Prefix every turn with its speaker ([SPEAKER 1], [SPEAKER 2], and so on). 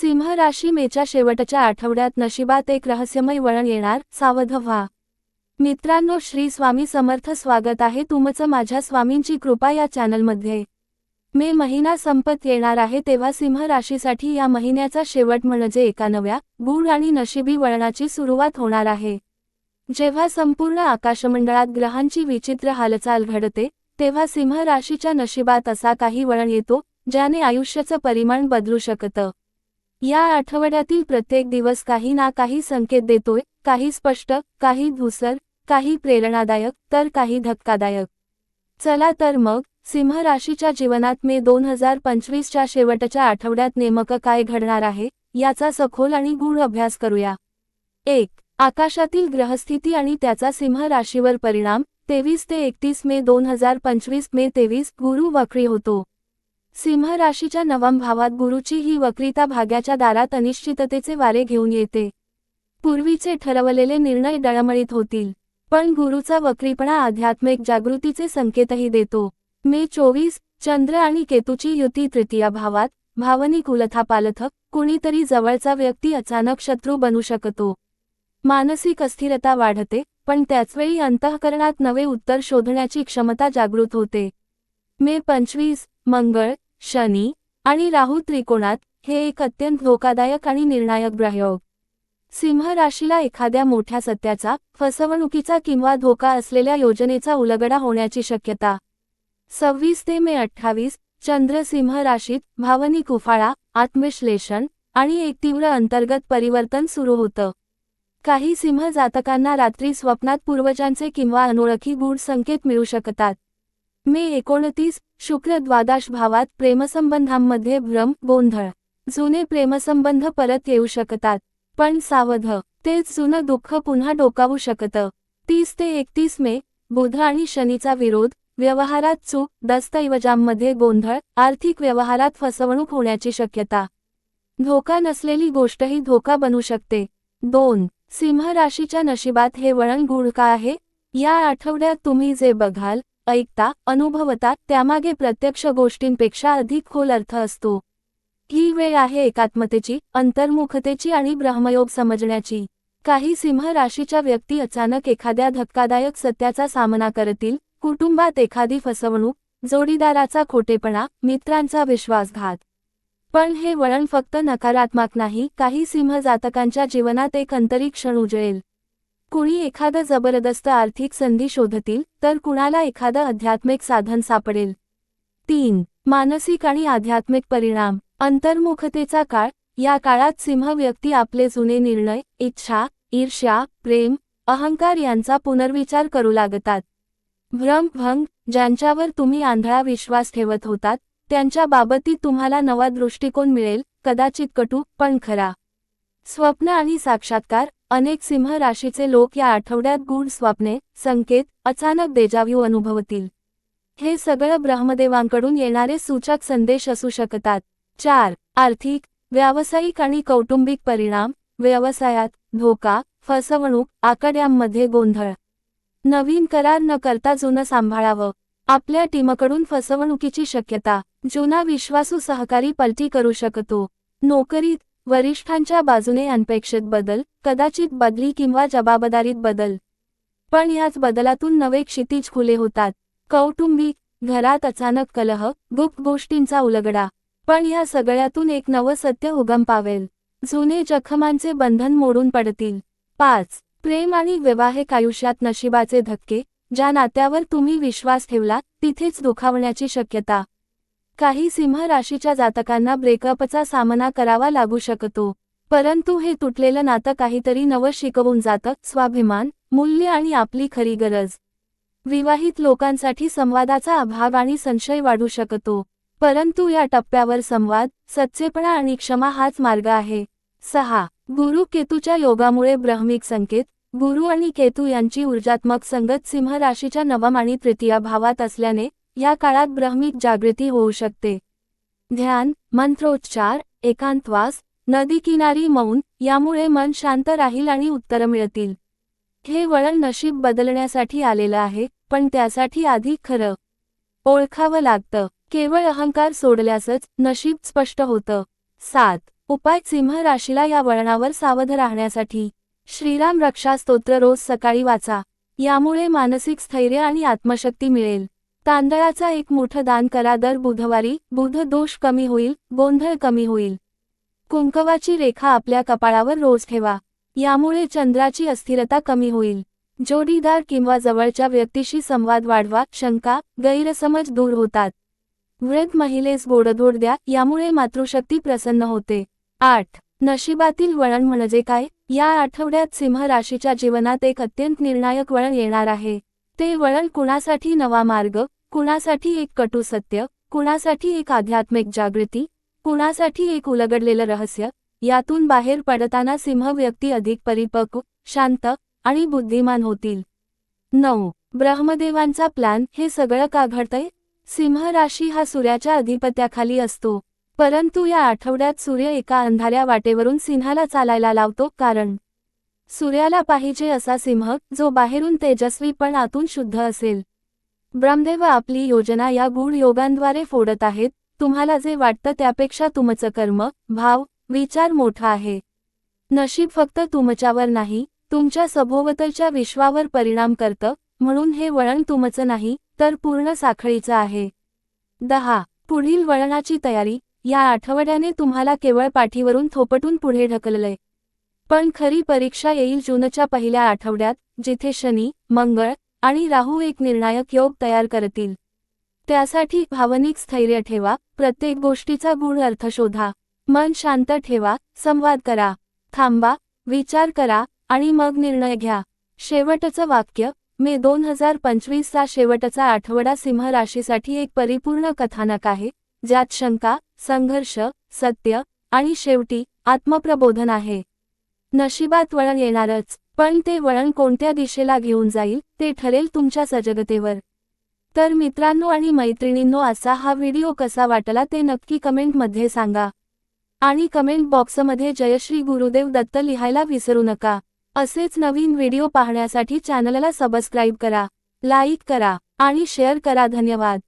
[SPEAKER 1] सिंह राशी मेच्या शेवटच्या आठवड्यात नशिबात एक रहस्यमय वळण येणार सावध व्हा. मित्रांनो श्री स्वामी समर्थ स्वागत आहे तुमचं माझ्या स्वामींची कृपा या चॅनलमध्ये. मे महिना संपत येणार आहे तेव्हा सिंह राशीसाठी या महिन्याचा शेवट म्हणजे एका नव्या गुण आणि नशिबी वळणाची सुरुवात होणार आहे. जेव्हा संपूर्ण आकाशमंडळात ग्रहांची विचित्र हालचाल घडते तेव्हा सिंह राशीच्या नशिबात असा काही वळण येतो ज्याने आयुष्याचं परिमाण बदलू शकतं. या आठवड्यातील प्रत्येक दिवस काही ना काही संकेत देतोय काही स्पष्ट काही धुसर काही प्रेरणादायक तर काही धक्कादायक. चला तर मग सिंह राशीच्या जीवनात मे दोन हजार पंचवीसच्या शेवटच्या आठवड्यात नेमकं काय घडणार आहे याचा सखोल आणि गूढ अभ्यास करूया. एक आकाशातील ग्रहस्थिती आणि त्याचा सिंह राशीवर परिणाम तेवीस ते एकतीस मे दोन हजार पंचवीस मे तेवीस गुरु वक्री होतो. सिंह राशीच्या नवम भावात गुरुची ही वक्रिता भाग्याच्या दारात अनिश्चिततेचे वारे घेऊन येते. पूर्वीचे ठरवलेले निर्णय डळमळीत होतील पण गुरुचा वक्रीपणा आध्यात्मिक जागृतीचे संकेतही देतो. मे चोवीस चंद्र आणि केतूची युती तृतीय भावात भावनिक उलथापालथक कुणीतरी जवळचा व्यक्ती अचानक शत्रू बनू शकतो. मानसिक अस्थिरता वाढते पण त्याचवेळी अंतःकरणात नवे उत्तर शोधण्याची क्षमता जागृत होते. मे पंचवीस मंगळ शनी आणि राहू त्रिकोणात हे एक अत्यंत धोकादायक आणि निर्णायक ग्रहयोग सिंह राशीला एखाद्या मोठ्या सत्याचा फसवणुकीचा किंवा धोका असलेल्या योजनेचा उलगडा होण्याची शक्यता. सव्वीस ते मे अठ्ठावीस चंद्र सिंह राशीत भावनिक उफाळा आत्मविश्लेषण आणि एक तीव्र अंतर्गत परिवर्तन सुरू होतं. काही सिंह जातकांना रात्री स्वप्नात पूर्वजांचे किंवा अनोळखी गूढ संकेत मिळू शकतात. मे एकोणतीस शुक्र द्वादश भावात प्रेमसंबंधांमध्ये भ्रम गोंधळ. जुने प्रेमसंबंध परत येऊ शकतात पण सावध. तेच जुनं दुःख पुन्हा डोकावू शकतं. तीस ते एकतीस मे बुध आणि शनीचा विरोध व्यवहारात चूक दस्तऐवजांमध्ये गोंधळ आर्थिक व्यवहारात फसवणूक होण्याची शक्यता. धोका नसलेली गोष्टही धोका बनू शकते. दोन सिंह राशीच्या नशिबात हे वळण गुढ का आहे? या आठवड्यात तुम्ही जे बघाल ऐकता अनुभवता त्यामागे प्रत्यक्ष गोष्टींपेक्षा अधिक खोल अर्थ असतो. ही वेळ आहे एकात्मतेची अंतर्मुखतेची आणि ब्रह्मयोग समजण्याची. काही सिंह राशीच्या व्यक्ती अचानक एखाद्या धक्कादायक सत्याचा सामना करतील कुटुंबात एखादी फसवणूक जोडीदाराचा खोटेपणा मित्रांचा विश्वासघात. पण हे वळण फक्त नकारात्मक नाही काही सिंह जातकांच्या जीवनात एक अंतरिक्षण उजळेल कुणी एखादं जबरदस्त आर्थिक संधी शोधतील तर कुणाला एखादं आध्यात्मिक साधन सापडेल? तीन मानसिक आणि आध्यात्मिक परिणाम. अंतर्मुखतेचा काळ. या काळात सिंह व्यक्ती आपले जुने निर्णय इच्छा ईर्ष्या प्रेम अहंकार यांचा पुनर्विचार करू लागतात. भ्रम भंग ज्यांच्यावर तुम्ही आंधळा विश्वास ठेवत होतात त्यांच्या बाबतीत तुम्हाला नवा दृष्टिकोन मिळेल कदाचित कटू पण खरा. स्वप्न आणि साक्षात्कार अनेक सिंह राशीचे लोक या आठवड्यात गूढ स्वप्ने संकेत अचानक देजाव्यू अनुभवतील. हे सगळं ब्रह्मदेवांकडून येणारे सूचक संदेश असू शकतात. चार आर्थिक व्यावसायिक आणि कौटुंबिक परिणाम व्यवसायात धोका फसवणूक आकड्यांमध्ये गोंधळ. नवीन करार न करता जुनं सांभाळावं. आपल्या टीमकडून फसवणुकीची शक्यता जुना विश्वासू सहकारी पलटी करू शकतो. नोकरीत वरिष्ठांच्या बाजूने अनपेक्षित बदल कदाचित बदली किंवा जबाबदारीत बदल. पण याच बदलातून नवे क्षितिज खुले होतात. कौटुंबिक घरात अचानक कलह गुप्त गोष्टींचा उलगडा. पण या सगळ्यातून एक नवं सत्य उगम पावेल. जुने जखमांचे बंधन मोडून पडतील. पाच. प्रेम आणि वैवाहिक आयुष्यात नशिबाचे धक्के ज्या नात्यावर तुम्ही विश्वास ठेवला तिथेच दुखावण्याची शक्यता. काही सिंह राशीच्या जातकांना ब्रेकअपचा सामना करावा लागू शकतो. परंतु हे तुटलेलं नातं काहीतरी नवं शिकवून जातं. स्वाभिमान मूल्य आणि आपली खरी गरज. विवाहित लोकांसाठी संवादाचा अभाव आणि संशय वाढू शकतो. परंतु या टप्प्यावर संवाद सच्चेपणा आणि क्षमा हाच मार्ग आहे. सहा. गुरु केतूच्या योगामुळे ब्रह्मिक संकेत. गुरु आणि केतू यांची ऊर्जात्मक संगत सिंह राशीच्या नवम आणि तृतीया भावात असल्याने या काळात ब्रह्मिक जागृती होऊ शकते. ध्यान मंत्रोच्चार एकांतवास नदी किनारी मौन यामुळे मन शांत राहील आणि उत्तर मिळतील. हे वळण नशीब बदलण्यासाठी आलेलं आहे पण त्यासाठी आधी खरं ओळखावं लागतं. केवळ अहंकार सोडल्यासच नशीब स्पष्ट होतं. सात. उपाय सिंह राशीला या वळणावर सावध राहण्यासाठी. श्रीराम रक्षा स्तोत्र रोज सकाळी वाचा. यामुळे मानसिक स्थैर्य आणि आत्मशक्ती मिळेल. तांदळाचा एक मोठं दान करा. दर बुधवारी बुध दोष कमी होईल गोंधळ कमी होईल. कुंकवाची रेखा आपल्या कपाळावर रोज ठेवा. यामुळे चंद्राची अस्थिरता कमी होईल. जोडीदार किंवा जवळच्या व्यक्तीशी संवाद वाढवा. शंका गैरसमज दूर होतात. वृद्ध महिलेस गोडधोड द्या यामुळे मातृशक्ती प्रसन्न होते. आठ नशिबातील वळण म्हणजे काय? या आठवड्यात सिंह राशीच्या जीवनात एक अत्यंत निर्णायक वळण येणार आहे. ते वळण कुणासाठी नवा मार्ग? कुणासाठी एक कटू सत्य कुणासाठी एक आध्यात्मिक जागृती कुणासाठी एक उलगडलेलं रहस्य यातून बाहेर पडताना सिंह व्यक्ती अधिक परिपक्व शांत आणि बुद्धिमान होतील. नऊ. ब्रह्मदेवांचा प्लॅन हे सगळं का घडतंय? सिंह राशी हा सूर्याच्या अधिपत्याखाली असतो. परंतु या आठवड्यात सूर्य एका अंधाऱ्या वाटेवरून सिंहाला चालायला लावतो कारण सूर्याला पाहिजे असा सिंह जो बाहेरून तेजस्वी पण आतून शुद्ध असेल. ब्रह्मदेव आपली योजना या गूढ योगांद्वारे फोडत आहेत. तुम्हाला जे वाटतं त्यापेक्षा तुमचं कर्म भाव विचार मोठा आहे. नशीब फक्त तुमच्यावर नाही तुमच्या सभोवतलच्या विश्वावर परिणाम करतं म्हणून हे वळण तुमचं नाही तर पूर्ण साखळीचं आहे. दहा. पुढील वळणाची तयारी. या आठवड्याने तुम्हाला केवळ पाठीवरून थोपटून पुढे ढकललंय. पण खरी परीक्षा येईल जूनच्या पहिल्या आठवड्यात जिथे शनी मंगळ आणि राहू एक निर्णायक योग तयार करतील. त्यासाठी भावनिक स्थैर्य ठेवा प्रत्येक गोष्टीचा गुण अर्थ शोधा. मन शांत ठेवा संवाद करा. थांबा विचार करा आणि मग निर्णय घ्या. शेवटचं वाक्य मे दोन हजार पंचवीसचा शेवटचा आठवडा सिंह राशीसाठी एक परिपूर्ण कथानक आहे ज्यात शंका संघर्ष सत्य आणि शेवटी आत्मप्रबोधन आहे. नशिबात वळण येणारच. पण ते वळण कोणत्या दिशेला घेऊन जाईल ते ठरेल तुमच्या सजगतेवर. तर मित्रांनो आणि मैत्रिणींनो असा हा व्हिडिओ कसा वाटला ते नक्की कमेंटमध्ये सांगा. आणि कमेंट बॉक्समध्ये जयश्री गुरुदेव दत्त लिहायला विसरू नका. असेच नवीन व्हिडिओ पाहण्यासाठी चॅनलला सबस्क्राईब करा लाईक करा आणि शेअर करा. धन्यवाद.